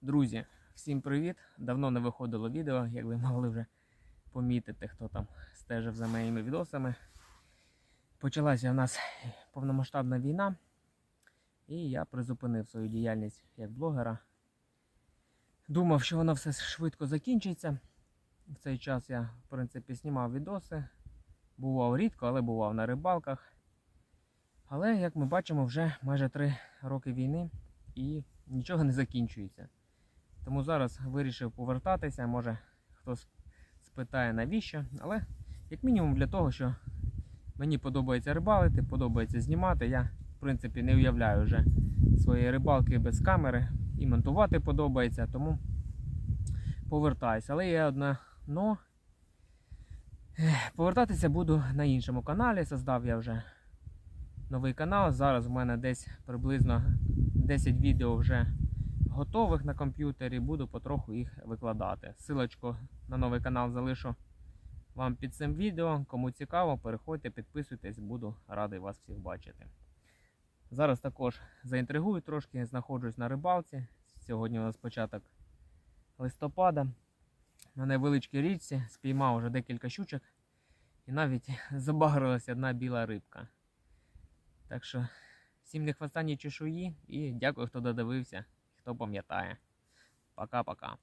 Друзі, всім привіт! Давно не виходило відео, як ви могли вже помітити, хто там стежив за моїми відосами. Почалася в нас повномасштабна війна, і я призупинив свою діяльність як блогера. Думав, що воно все швидко закінчиться. В цей час я, в принципі, знімав відоси. Бував рідко, але бував на рибалках. Але, як ми бачимо, вже майже три роки війни і нічого не закінчується. Тому зараз вирішив повертатися. Може хтось спитає навіщо. Але як мінімум для того, що мені подобається рибалити, подобається знімати. Я, в принципі, не уявляю вже своєї рибалки без камери і монтувати подобається, тому повертаюся. Але є одне но. Повертатися буду на іншому каналі. Создав я вже новий канал. Зараз в мене десь приблизно 10 відео вже готових на комп'ютері. Буду потроху їх викладати. Силочку на новий канал залишу вам під цим відео. Кому цікаво, переходьте, підписуйтесь, буду радий вас всіх бачити. Зараз також заінтригую трошки, знаходжусь на рибалці. Сьогодні у нас початок листопада. На невеличкій річці спіймав вже декілька щучок і навіть забагрилася одна біла рибка. Так що всім не хвастані чешуї і дякую, хто додивився, хто пам'ятає. Пока-пока.